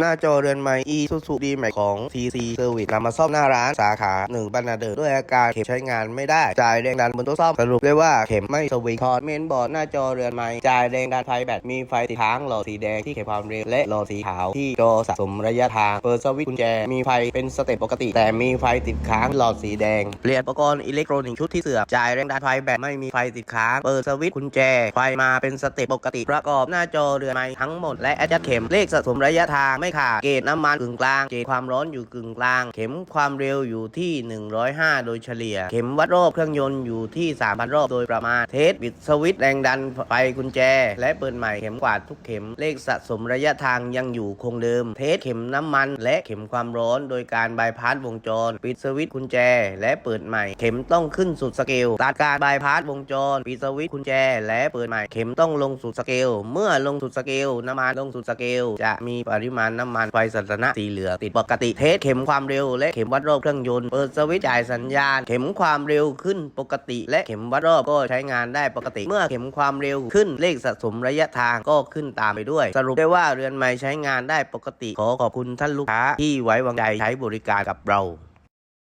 หน้าจอเรือนไม้ e ซูซูดีใหม่ของ TC Service นำมาซ่อมหน้าร้านสาขา 1บันนาเดิร์ด้วยอาการเข็มใช้งานไม่ได้ จ่ายแรงดันบนโต๊ะซ่อม สรุปได้ว่าเข็มไม่สวิงถอดเมนบอร์ดหน้าจอเรือนไม้จ่ายแรงดันไฟแบต มีไฟติดค้างหลอดสีแดงที่เข็มความเร็ว และหลอดสีขาวที่จอสะสมระยะทาง เปิดสวิตช์กุญแจ มีไฟเป็นสเต็ปปกติ แต่มีไฟติดค้างหลอดสีแดง เปลี่ยนอุปกรณ์อิเล็กทรอนิกส์ชุดที่เสื่อม จ่ายแรงดันไฟแบต ไม่มีไฟติดค้าง เปิดสวิตช์กุญแจ ไฟมาเป็นสเต็ปปกติ ประกอบหน้าจอเรือนไม้ทั้งหมด และแอดจัดเข็มเลขสะสมระยะทางไม่ขาด เกจน้ำมันกึ่งกลาง เกจความร้อนอยู่กึ่งกลาง เข็มความเร็วอยู่ที่ 105 โดยเฉลี่ย เข็มวัดรอบเครื่องยนต์อยู่ที่ 3,000 รอบโดยประมาณ เทสบิดสวิตแรงดันไฟกุญแจ และเปิดใหม่เข็มกวาดทุกเข็ม เลขสะสมระยะทางยังอยู่คงเดิม เทสเข็มน้ำมัน และเข็มความร้อนโดยการบายพาสวงจร ปิดสวิตกุญแจ และเปิดใหม่ เข็มต้องขึ้นสุดสเกลตัดการบายพาสวงจร ปิดสวิตกุญแจ และเปิดใหม่ เข็มต้องลงสุดสเกล เมื่อลงสุดสเกลน้ำมันลงสุดสเกลจะมีปริมาณน้ำมันไฟสัตนะสีเหลืองติดปกติเทสเข็มความเร็ว และเข็มวัดรอบเครื่องยนต์เปิดสวิตช์จ่ายสัญญาณ เข็มความเร็วขึ้นปกติ และเข็มวัดรอบก็ใช้งานได้ปกติ เมื่อเข็มความเร็วขึ้นเลขสะสมระยะทางก็ขึ้นตามไปด้วย สรุปได้ว่าเรือนไม้ใช้งานได้ปกติ ขอขอบคุณท่านลูกค้าที่ไว้วางใจใช้บริการกับเรา